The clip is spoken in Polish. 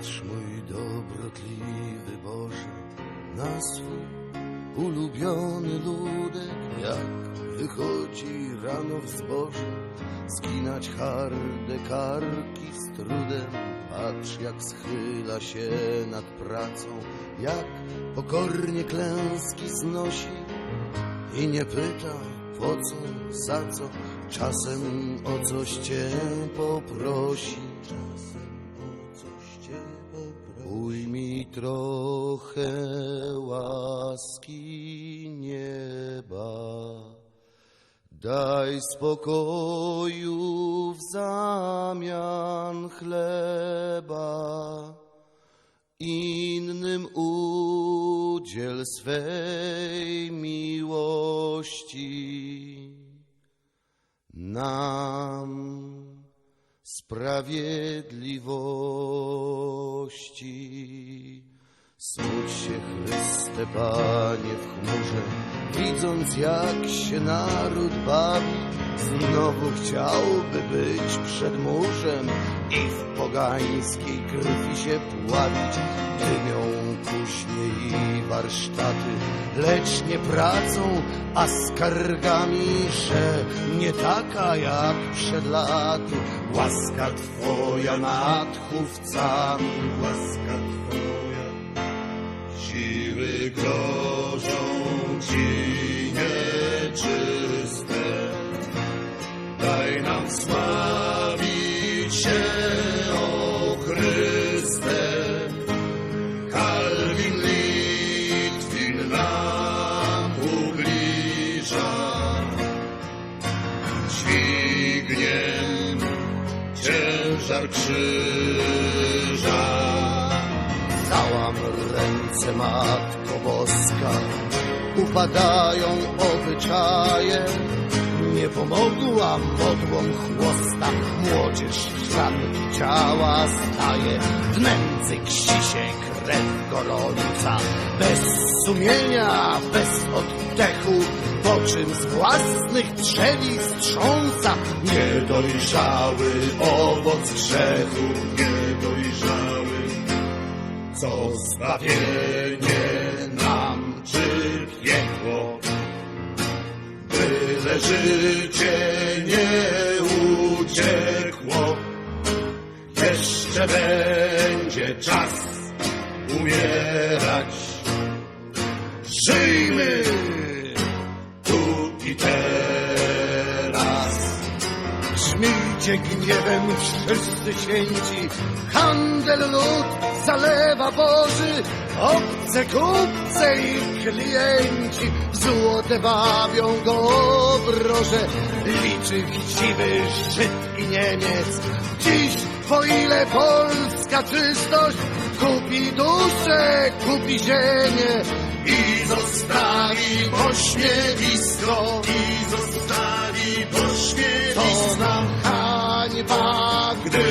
Patrz, mój dobrotliwy Boże, na swój ulubiony ludek, jak wychodzi rano w zboże, skinać harde karki z trudem. Patrz, jak schyla się nad pracą, jak pokornie klęski znosi i nie pyta po co, za co, czasem o coś cię poprosi. Poprosi. Ujmij trochę łaski nieba. Daj spokoju w zamian chleba. Innym udziel swej miłości. Nam sprawiedliwości. Smuć się Chryste, Panie, w chmurze, widząc jak się naród bawi, znowu chciałby być przed murzem i w pogańskiej krwi się pławić. Dymią kuśnie i warsztaty, lecz nie pracą, a skargami, że nie taka jak przed laty. Łaska Twoja nad chówcami, łaska Twoja Siły grożą ci nieczyste. Daj nam sławić się, o Chryste. Kalwin Litwin nam ubliża. Dźwignie ciężar krzyża. Załam ręce, Matko Boska, upadają obyczaje. Nie pomogła modłom chłosta, młodzież w żadnych ciała staje. W nędzy ksi się krew gorąca, bez sumienia, bez oddechu, po czym z własnych drzwi strząsa. Niedojrzały owoc grzechu, niedojrzały co zbawienie nam czy piekło. Byle życie nie uciekło, jeszcze będzie czas umierać. Żyjmy Grzmijcie gniewem wszyscy święci, handel lud zalewa Boży, obce kupce i klienci złote bawią go obroże, liczy chciwy Żyd i Niemiec. Dziś po ile polska czystość kupi duszę, kupi ziemię i zostawi pośmiewisko, i zostawi pośmiewisko. 받을